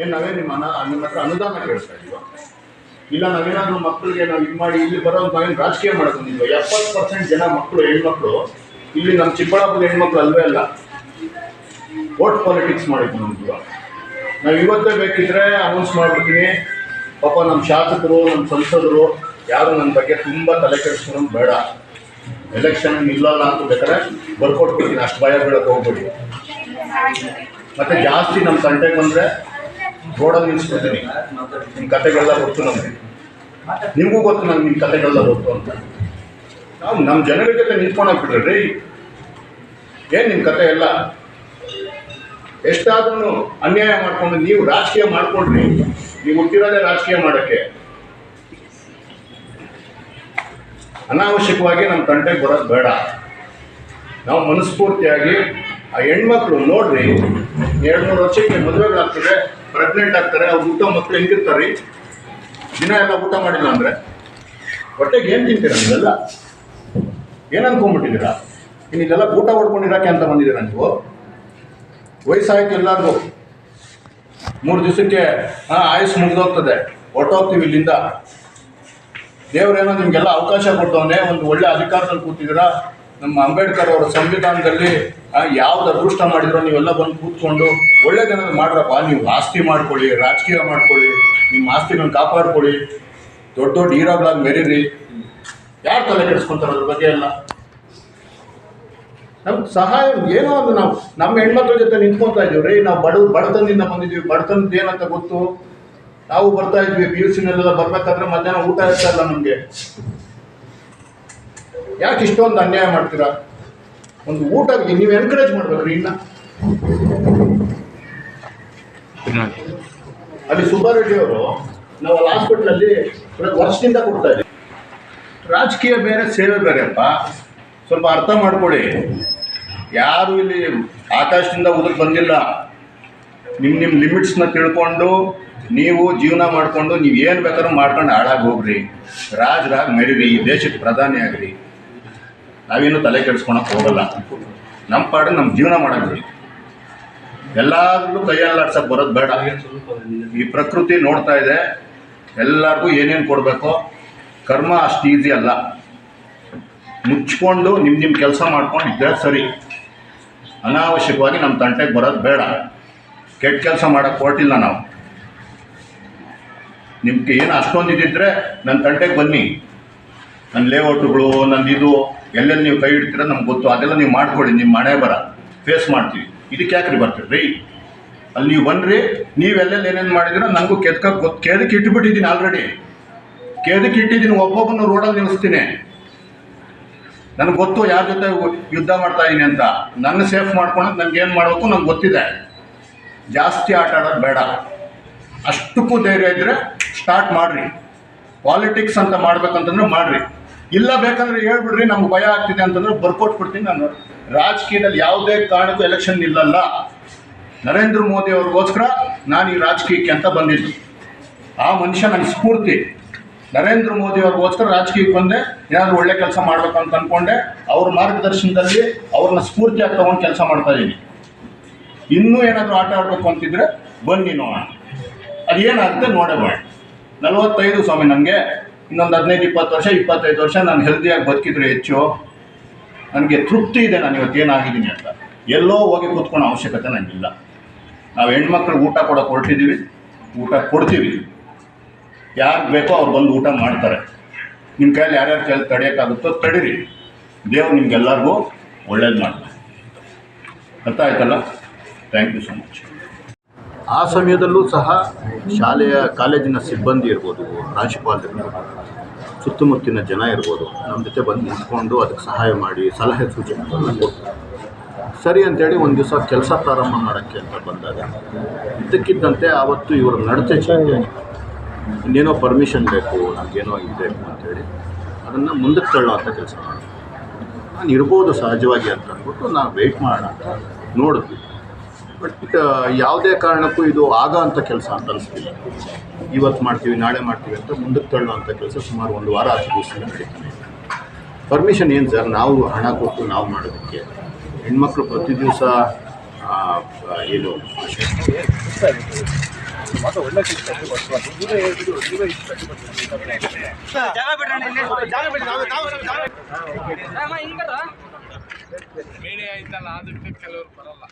ಏನು ನಾವೇ ನಿಮ್ಮ ನಿಮ್ಮ ಹತ್ರ ಅನುದಾನ ಕೇಳ್ತಾ ಇದೀವ. ಇಲ್ಲ, ನಾವೇನಾದ್ರೂ ಮಕ್ಕಳಿಗೆ ನಾವು ಇದು ಮಾಡಿ ಇಲ್ಲಿ ಬರೋ ನಾವೇನು ರಾಜಕೀಯ ನಿಮ್ಗೆ ಎಪ್ಪತ್ತು ಪರ್ಸೆಂಟ್ ಜನ ಮಕ್ಕಳು ಹೆಣ್ಮಕ್ಳು, ಇಲ್ಲಿ ನಮ್ಮ ಚಿಕ್ಕಬಳ್ಳಾಪುರ ಹೆಣ್ಮಕ್ಳು ಅಲ್ವೇ ಅಲ್ಲ. ವೋಟ್ ಪಾಲಿಟಿಕ್ಸ್ ಮಾಡಿದ್ವಿ ನಮ್ಗೆ ನಾವು ಇವತ್ತೇ ಬೇಕಿದ್ರೆ ಅನೌನ್ಸ್ ಮಾಡ್ಬಿಡ್ತೀನಿ. ಪಾಪ ನಮ್ಮ ಶಾಸಕರು ನಮ್ಮ ಸಂಸದರು, ಯಾರು ನನ್ನ ಬಗ್ಗೆ ತುಂಬ ತಲೆ ಕೆಡಿಸ್ಕೊಳ್ಳೋದು ಬೇಡ. ಎಲೆಕ್ಷನ್ ನಿಲ್ಲಲ್ಲ ಅಂತ ಬೇಕಾದ್ರೆ ಬರ್ಕೊಟ್ಬಿಡ್ತೀನಿ. ಅಷ್ಟು ಭಯ ಬೀಳಕ್ಕೆ ಹೋಗ್ಬಿಡಿ. ಮತ್ತೆ ಜಾಸ್ತಿ ನಮ್ಮ ತಂಟೆಗೆ ಬಂದರೆ ರೋಡಲ್ಲಿ ನಿಲ್ಸ್ಬಿಡ್ತೀನಿ ನಿಮ್ಮ ಕತೆಗಳೆಲ್ಲ ಗೊತ್ತು ನಮಗೆ. ನಿಮಗೂ ಗೊತ್ತು ನಮ್ಗೆ ನಿಮ್ಮ ಕತೆಗಳೆಲ್ಲ ಗೊತ್ತು ಅಂತ. ನಾವು ನಮ್ಮ ಜನಗಳ ಜೊತೆ ನಿಂತ್ಕೊಂಡು ಬಿಡ್ರಿ ಏನು ನಿಮ್ಮ ಕತೆ ಎಲ್ಲ? ಎಷ್ಟಾದ್ರೂ ಅನ್ಯಾಯ ಮಾಡ್ಕೊಂಡು ನೀವು ರಾಜಕೀಯ ಮಾಡ್ಕೊಂಡ್ರಿ, ನೀವು ಹುಟ್ಟಿರೋದೇ ರಾಜಕೀಯ ಮಾಡೋಕ್ಕೆ. ಅನಾವಶ್ಯಕವಾಗಿ ನಮ್ಮ ತಂಟೆಗೆ ಬರೋದು ಬೇಡ. ನಾವು ಮನಸ್ಫೂರ್ತಿಯಾಗಿ ಆ ಹೆಣ್ಮಕ್ಳು ನೋಡ್ರಿ ಎರಡು ಮೂರು ವರ್ಷಕ್ಕೆ ಮದುವೆಗಳಾಗ್ತದೆ. ಪ್ರೆಗ್ನೆಂಟ್ ಆಗ್ತಾರೆ, ಅವ್ರು ಊಟ ಮಕ್ಕಳು ಹೆಂಗಿರ್ತಾರೆ? ದಿನ ಎಲ್ಲ ಊಟ ಮಾಡಿಲ್ಲ ಅಂದರೆ? ಹೊಟ್ಟೆಗೆ ಏನು ತಿಂತೀರ ನೀವೆಲ್ಲ? ಏನು ಇನ್ನು ಇದೆಲ್ಲ ಊಟ ಹೊಡ್ಕೊಂಡಿರಾಕೆ ಅಂತ ಬಂದಿದ್ದೀರಾ ನೀವು? ವಯಸ್ಸಾಯ್ತು ಎಲ್ಲರಿಗೂ. ಮೂರು ದಿವಸಕ್ಕೆ ಹಾಂ ಆಯುಸ್ ಮುಗಿದೋಗ್ತದೆ. ಹೊರ್ಟೋಗ್ತೀವಿ ಇಲ್ಲಿಂದ. ದೇವರೇನೋ ನಿಮಗೆಲ್ಲ ಅವಕಾಶ ಕೊಡ್ತವನೆ ಒಂದು ಒಳ್ಳೆ ಅಧಿಕಾರದಲ್ಲಿ ಕೂತಿದ್ದೀರಾ? ನಮ್ಮ ಅಂಬೇಡ್ಕರ್ ಅವರ ಸಂವಿಧಾನದಲ್ಲಿ ಯಾವ್ದು ಅದೃಷ್ಟ ಮಾಡಿದ್ರು ನೀವೆಲ್ಲ ಬಂದು ಕೂತ್ಕೊಂಡು ಒಳ್ಳೇದೇನಾದ್ರು ಮಾಡ್ರಪ್ಪ. ನೀವು ಆಸ್ತಿ ಮಾಡ್ಕೊಳ್ಳಿ, ರಾಜಕೀಯ ಮಾಡ್ಕೊಳ್ಳಿ, ನಿಮ್ಮ ಆಸ್ತಿನ ಕಾಪಾಡ್ಕೊಳ್ಳಿ. ದೊಡ್ಡ ದೊಡ್ಡ ಹೀರೋಗಳಾಗಿ ಮೆರೀರಿ. ಯಾರು ತಲೆ ಕೆಡಿಸ್ಕೊಂತಾರೆ ಅದ್ರ ಬಗ್ಗೆ ಎಲ್ಲ? ನಮ್ಗೆ ಸಹಾಯ, ಏನೋ ಒಂದು ನಾವು, ನಮ್ಮ ಹೆಣ್ಮಕ್ಳ ಜೊತೆ ನಿಂತ್ಕೊತಾ ಇದೀವಿ ರೀ, ನಾವು ಬಡ, ಬಡತನದಿಂದ ಬಂದಿದ್ದೀವಿ. ಬಡತನದ ಏನಂತ ಗೊತ್ತು? ನಾವು ಬರ್ತಾ ಇದ್ವಿ ಪಿ ಯು ಸಿನಲ್ಲೆಲ್ಲ ಬರ್ಬೇಕಾದ್ರೆ ಮಧ್ಯಾಹ್ನ ಊಟ ಇರ್ತಾ ಇಲ್ಲ ನಮಗೆ. ಯಾಕೆ ಇಷ್ಟೊಂದು ಅನ್ಯಾಯ ಮಾಡ್ತೀರಾ? ಒಂದು ಊಟಕ್ಕೆ ನೀವು ಎನ್ಕರೇಜ್ ಮಾಡ್ಬೇಕ್ರಿ ಇನ್ನ. ಅಲ್ಲಿ ಸುಬ್ಬಾರೆಡ್ಡಿ ಅವರು ನಾವು ಅಲ್ಲಿ ಹಾಸ್ಪಿಟ್ಲಲ್ಲಿ ವರ್ಷದಿಂದ ಕೊಡ್ತಾ ಇದ್ದೀವಿ. ರಾಜಕೀಯ ಬೇರೆ, ಸೇವೆ ಬೇರೆಪ್ಪ ಸ್ವಲ್ಪ ಅರ್ಥ ಮಾಡ್ಕೊಳ್ಳಿ ಯಾರು ಇಲ್ಲಿ ಆಕಾಶದಿಂದ ಉದಕ್ ಬಂದಿಲ್ಲ. ನಿಮ್ಮ ನಿಮ್ಮ ಲಿಮಿಟ್ಸ್ನ ತಿಳ್ಕೊಂಡು, ನೀವು ಜೀವನ ಮಾಡಿಕೊಂಡು, ನೀವು ಏನು ಬೇಕಾದ್ರೂ ಮಾಡ್ಕೊಂಡು ಹಾಳಾಗಿ ಹೋಗ್ರಿ. ರಾಜರಾಗಿ ಮೆರೀರಿ. ಈ ದೇಶಕ್ಕೆ ಪ್ರಧಾನಿ ಆಗ್ರಿ. ನಾವೇನು ತಲೆ ಕೆಡಿಸ್ಕೊಳಕ್ಕೆ ಹೋಗಲ್ಲ. ನಮ್ಮ ಪಾಡು ನಮ್ಮ ಜೀವನ ಮಾಡೋದು ಎಲ್ಲಾದ್ರೂ ಕೈಯಲ್ಲಾಡ್ಸಕ್ಕೆ ಬರೋದು ಬೇಡ. ಈ ಪ್ರಕೃತಿ ನೋಡ್ತಾ ಇದೆ. ಎಲ್ಲರಿಗೂ ಏನೇನು ಕೊಡಬೇಕು, ಕರ್ಮ ಅಷ್ಟು ಈಸಿ ಅಲ್ಲ. ಮುಚ್ಕೊಂಡು ನಿಮ್ಮ ನಿಮ್ಮ ಕೆಲಸ ಮಾಡ್ಕೊಂಡು ಇದ್ದರೆ ಸರಿ. ಅನಾವಶ್ಯಕವಾಗಿ ನಮ್ಮ ತಂಟೆಗೆ ಬರೋದು ಬೇಡ. ಕೆಟ್ಟ ಕೆಲಸ ಮಾಡೋಕ್ಕೆ ಹೊರಟಿಲ್ಲ ನಾವು. ನಿಮ್ಗೆ ಏನು ಅಷ್ಟೊಂದು ನನ್ನ ತಂಟೆಗೆ ಬನ್ನಿ. ನನ್ನ ಲೇಔಟ್ಗಳು ನನ್ನ ಇದು. ಎಲ್ಲೆಲ್ಲಿ ನೀವು ಕೈ ಇಡ್ತೀರ ನಮ್ಗೆ ಗೊತ್ತು. ಅದೆಲ್ಲ ನೀವು ಮಾಡ್ಕೊಳ್ಳಿ, ನಿಮ್ಮ ಮನೆ ಬರ. ಫೇಸ್ ಮಾಡ್ತೀವಿ. ಇದಕ್ಕೆ ಯಾಕ್ರಿ ಬರ್ತೀರಿ? ರೀ, ಅಲ್ಲಿ ನೀವು ಬನ್ನಿರಿ ನೀವೆಲ್ಲೆಲ್ಲಿ ಏನೇನು ಮಾಡಿದಿರೋ ನನಗೂ ಕೆದಕ ಗೊತ್ತು ಕೇದಕ್ಕೆ ಇಟ್ಬಿಟ್ಟಿದ್ದೀನಿ ಆಲ್ರೆಡಿ ಕೇದಕ್ಕೆ ಇಟ್ಟಿದ್ದೀನಿ ಒಬ್ಬೊಬ್ಬನ ರೋಡಲ್ಲಿ ನಿಲ್ಲಿಸ್ತೀನಿ. ನನಗೆ ಗೊತ್ತು ಯಾರ ಜೊತೆ ಯುದ್ಧ ಮಾಡ್ತಾ ಇದ್ದೀನಿ ಅಂತ. ನನ್ನ ಸೇಫ್ ಮಾಡ್ಕೊಳಕ್ಕೆ ನನಗೆ ಏನು ಮಾಡಬೇಕು ನಂಗೆ ಗೊತ್ತಿದೆ. ಜಾಸ್ತಿ ಆಟ ಆಡೋದು ಬೇಡ. ಅಷ್ಟಕ್ಕೂ ಧೈರ್ಯ ಇದ್ದರೆ ಸ್ಟಾರ್ಟ್ ಮಾಡಿರಿ. ಪಾಲಿಟಿಕ್ಸ್ ಅಂತ ಮಾಡ್ಬೇಕಂತಂದ್ರೆ ಮಾಡಿರಿ. ಇಲ್ಲ ಬೇಕಂದ್ರೆ ಹೇಳ್ಬಿಡ್ರಿ, ನಮ್ಗೆ ಭಯ ಆಗ್ತಿದೆ ಅಂತಂದ್ರೆ ಬರ್ಕೊಟ್ಬಿಡ್ತೀನಿ ನಾನು. ರಾಜಕೀಯದಲ್ಲಿ ಯಾವುದೇ ಕಾರಣಕ್ಕೂ ಎಲೆಕ್ಷನ್ ಇಲ್ಲಲ್ಲ ನರೇಂದ್ರ ಮೋದಿ ಅವ್ರಿಗೋಸ್ಕರ ನಾನು ಈ ರಾಜಕೀಯಕ್ಕೆ ಅಂತ ಬಂದಿದ್ದು. ಆ ಮನುಷ್ಯ ನನಗೆ ಸ್ಫೂರ್ತಿ. ನರೇಂದ್ರ ಮೋದಿ ಅವ್ರಿಗೋಸ್ಕರ ರಾಜಕೀಯಕ್ಕೆ ಬಂದೆ, ಏನಾದರೂ ಒಳ್ಳೆ ಕೆಲಸ ಮಾಡಬೇಕು ಅಂತ ಅಂದ್ಕೊಂಡೆ ಅವ್ರ ಮಾರ್ಗದರ್ಶನದಲ್ಲಿ ಅವ್ರನ್ನ ಸ್ಫೂರ್ತಿಯಾಗಿ ತಗೊಂಡು ಕೆಲಸ ಮಾಡ್ತಾ ಇದ್ದೀನಿ ಇನ್ನೂ ಏನಾದರೂ ಆಟ ಆಡಬೇಕು ಅಂತಿದ್ರೆ ಬನ್ನಿ ನೋಡೋಣ. ಅದೇನಾಗುತ್ತೆ ನೋಡಬೇಡ ನಲವತ್ತೈದು ಸ್ವಾಮಿ, ನನಗೆ ಇನ್ನೊಂದು ಹದಿನೈದು, ಇಪ್ಪತ್ತು ವರ್ಷ, ಇಪ್ಪತ್ತೈದು ವರ್ಷ ನಾನು ಹೆಲ್ದಿಯಾಗಿ ಬದುಕಿದ್ರೆ ಹೆಚ್ಚು ನನಗೆ ತೃಪ್ತಿ ಇದೆ, ನಾನು ಇವತ್ತು ಏನಾಗಿದ್ದೀನಿ ಅಂತ. ಎಲ್ಲೋ ಹೋಗಿ ಕೂತ್ಕೊಳ್ಳೋ ಅವಶ್ಯಕತೆ ನನಗಿಲ್ಲ ನಾವು ಹೆಣ್ಮಕ್ಳು ಊಟ ಕೊಡೋಕೆ ಹೊರಟಿದ್ದೀವಿ ಊಟ ಕೊಡ್ತೀವಿ. ಯಾರು ಬೇಕೋ ಅವ್ರು ಬಂದು ಊಟ ಮಾಡ್ತಾರೆ. ನಿಮ್ಮ ಕೈಯಲ್ಲಿ ಯಾರ್ಯಾರು ಕೈಯಲ್ಲಿ ತಡೆಯೋಕ್ಕಾಗುತ್ತೋ ತಡೀರಿ. ದೇವ್ರು ನಿಮ್ಗೆಲ್ಲರಿಗೂ ಒಳ್ಳೇದು ಮಾಡ್ತಾರೆ. ಅರ್ಥ ಆಯ್ತಲ್ಲ? ಥ್ಯಾಂಕ್ ಯು ಸೊ ಮಚ್ ಆ ಸಮಯದಲ್ಲೂ ಸಹ ಶಾಲೆಯ ಕಾಲೇಜಿನ ಸಿಬ್ಬಂದಿ ಇರ್ಬೋದು, ಪ್ರಾಂಶುಪಾಲರು ಸುತ್ತಮುತ್ತಿನ ಜನ ಇರ್ಬೋದು, ನಮ್ಮ ಜೊತೆ ಬಂದು ನಿಂತ್ಕೊಂಡು ಅದಕ್ಕೆ ಸಹಾಯ ಮಾಡಿ, ಸಲಹೆ ಸೂಚನೆಗಳನ್ನ ಕೊಡ್ತಾರೆ. ಸರಿ ಅಂತೇಳಿ ಒಂದು ದಿವಸ ಕೆಲಸ ಪ್ರಾರಂಭ ಮಾಡೋಕ್ಕೆ ಅಂತ ಬಂದಾಗ, ಇದ್ದಕ್ಕಿದ್ದಂತೆ ಆವತ್ತು ಇವರ ನಡತೆ ಚೇಂಜ್ ಇನ್ನೇನೋ ಪರ್ಮಿಷನ್ ಬೇಕು, ನಮಗೇನೋ ಇದು ಬೇಕು ಅಂತೇಳಿ ಅದನ್ನು ಮುಂದಕ್ಕೆ ತಳ್ಳೋ ಅಂತ ಕೆಲಸ ಮಾಡಿ ನಾನು ಇರ್ಬೋದು ಸಹಜವಾಗಿ ಅಂತ ಅಂದ್ಬಿಟ್ಟು ನಾನು ವೆಯ್ಟ್ ಮಾಡೋಣ ಅಂತ ನೋಡಿದ್ವಿ. ಬಟ್ ಯಾವುದೇ ಕಾರಣಕ್ಕೂ ಇದು ಆಗ ಅಂತ ಕೆಲಸ ಅಂತ ಅನಿಸ್ತಿಲ್ಲ ಇವತ್ತು ಮಾಡ್ತೀವಿ ನಾಳೆ ಮಾಡ್ತೀವಿ ಅಂತ ಮುಂದಕ್ಕೆ ತಳ್ಳೋ ಅಂತ ಕೆಲಸ ಸುಮಾರು ಒಂದು ವಾರ ಹತ್ತು ದಿವಸ ನಡೀತಾನೆ. ಪರ್ಮಿಷನ್ ಏನು ಸರ್? ನಾವು ಹಣ ಕೊಟ್ಟು ನಾವು ಮಾಡೋದಕ್ಕೆ. ಹೆಣ್ಮಕ್ಳು ಪ್ರತಿ ದಿವಸ ಏನು? ಮೀಡಿಯಾ ಐತಲ್ಲ ಅದಕ್ಕೆ ಕೆಲವರು ಬರಲ್ಲ.